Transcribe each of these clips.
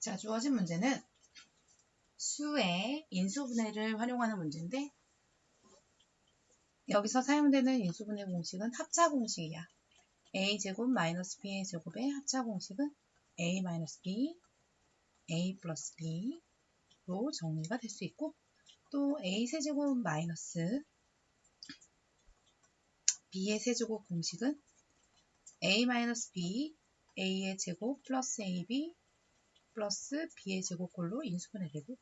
자, 주어진 문제는 수의 인수분해를 활용하는 문제인데 여기서 사용되는 인수분해 공식은 합차 공식이야. a제곱 마이너스 b의 제곱의 합차 공식은 a 마이너스 b, a 플러스 b로 정리가 될 수 있고 또 a 세제곱 마이너스 b의 세제곱 공식은 a 마이너스 b, a의 제곱 플러스 ab 플러스 b의 제곱꼴로 인수분해 되고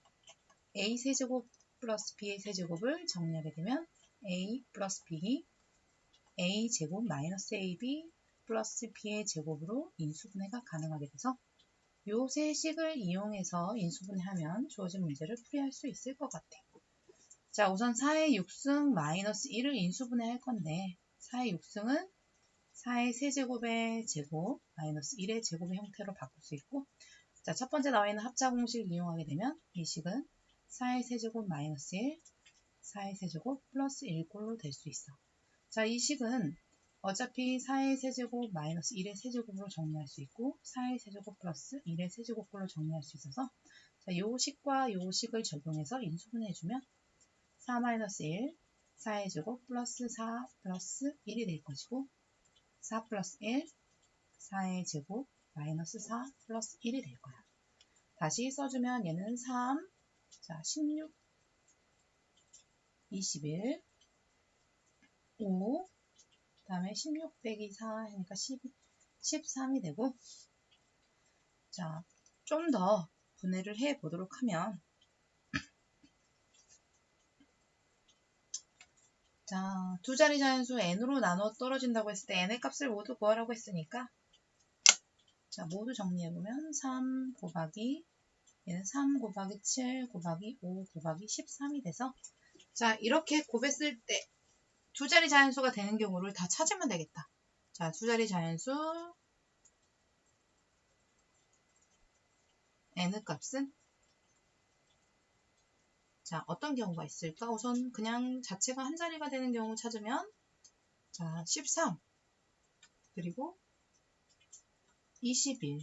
a 세제곱 플러스 b의 세제곱을 정리하게 되면 a 플러스 b a 제곱 마이너스 ab 플러스 b의 제곱으로 인수분해가 가능하게 돼서 요 세 식을 이용해서 인수분해하면 주어진 문제를 풀이할 수 있을 것 같아. 자, 우선 4의 6승 마이너스 1을 인수분해할 건데 4의 6승은 4의 세제곱의 제곱 마이너스 1의 제곱의 형태로 바꿀 수 있고 자, 첫 번째 나와 있는 합차 공식을 이용하게 되면 이 식은 4의 세제곱 마이너스 1, 4의 세제곱 플러스 1꼴로 될 수 있어. 자, 이 식은 어차피 4의 세제곱 마이너스 1의 세제곱으로 정리할 수 있고 4의 세제곱 플러스 1의 세제곱꼴로 정리할 수 있어서 자, 요 식과 요 식을 적용해서 인수분해 해주면 4 마이너스 1, 4의 제곱 플러스 4 플러스 1이 될 것이고 4 플러스 1, 4의 제곱 마이너스 4 플러스 1이 될 거야. 다시 써주면 얘는 3, 자 16, 21, 5, 다음에 16 빼기 4 하니까 12, 13이 되고. 자, 좀 더 분해를 해 보도록 하면. 자, 두 자리 자연수 n으로 나눠 떨어진다고 했을 때 n의 값을 모두 구하라고 했으니까 자, 모두 정리해보면 3 곱하기 얘는 3 곱하기 7 곱하기 5 곱하기 13이 돼서 자, 이렇게 곱했을 때 두 자리 자연수가 되는 경우를 다 찾으면 되겠다. 자, 두 자리 자연수 n의 값은 자, 어떤 경우가 있을까? 우선 그냥 자체가 한 자리가 되는 경우 찾으면 자, 13 그리고 21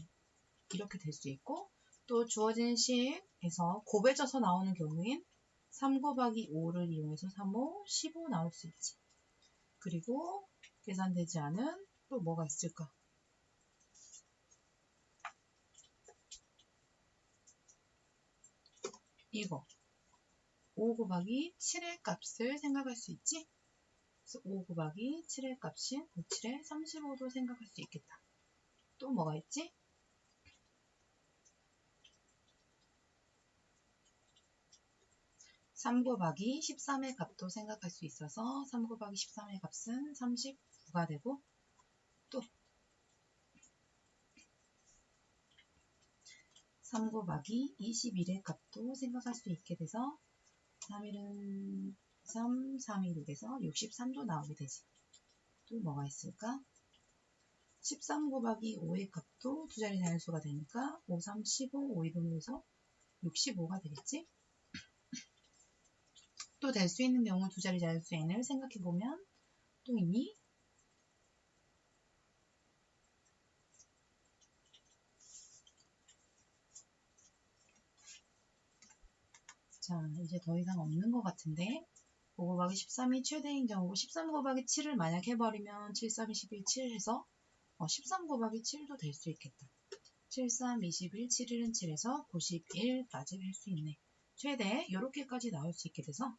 이렇게 될 수 있고 또 주어진 식에서 곱해져서 나오는 경우엔 3 곱하기 5를 이용해서 3, 5, 15 나올 수 있지. 그리고 계산되지 않은 또 뭐가 있을까? 이거 5 곱하기 7의 값을 생각할 수 있지? 그래서 5 곱하기 7의 값인 5, 7의 35도 생각할 수 있겠다. 또 뭐가 있지? (3 곱하기 13의 값도 생각할 수 있어서 3 곱하기 13의 값은 39가 되고 또 3 곱하기 21의 값도 생각할 수 있게 돼서 3일은 3, 3이 돼서 63도 나오게 되지. 또 뭐가 있을까? 13 곱하기 5의 값도 두 자리 자연수가 되니까 5, 3, 15, 5, 2로 해서 65가 되겠지? 또 될 수 있는 경우 두 자리 자연수 n을 생각해보면 또 이미 자 이제 더 이상 없는 것 같은데 5 곱하기 13이 최대인 경우고 13 곱하기 7을 만약 해버리면 7, 3, 21, 7 해서 어, 13 곱하기 7도 될 수 있겠다. 7, 3, 21, 7, 1은 7에서 91까지 할 수 있네. 최대 이렇게까지 나올 수 있게 돼서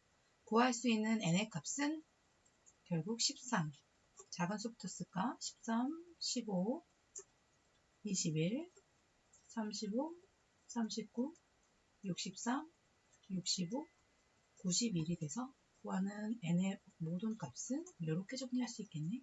구할 수 있는 n의 값은 결국 13. 작은 수부터 쓸까? 13, 15, 21, 35, 39, 63, 65, 91이 돼서 구하는 n의 모든 값은 이렇게 정리할 수 있겠네.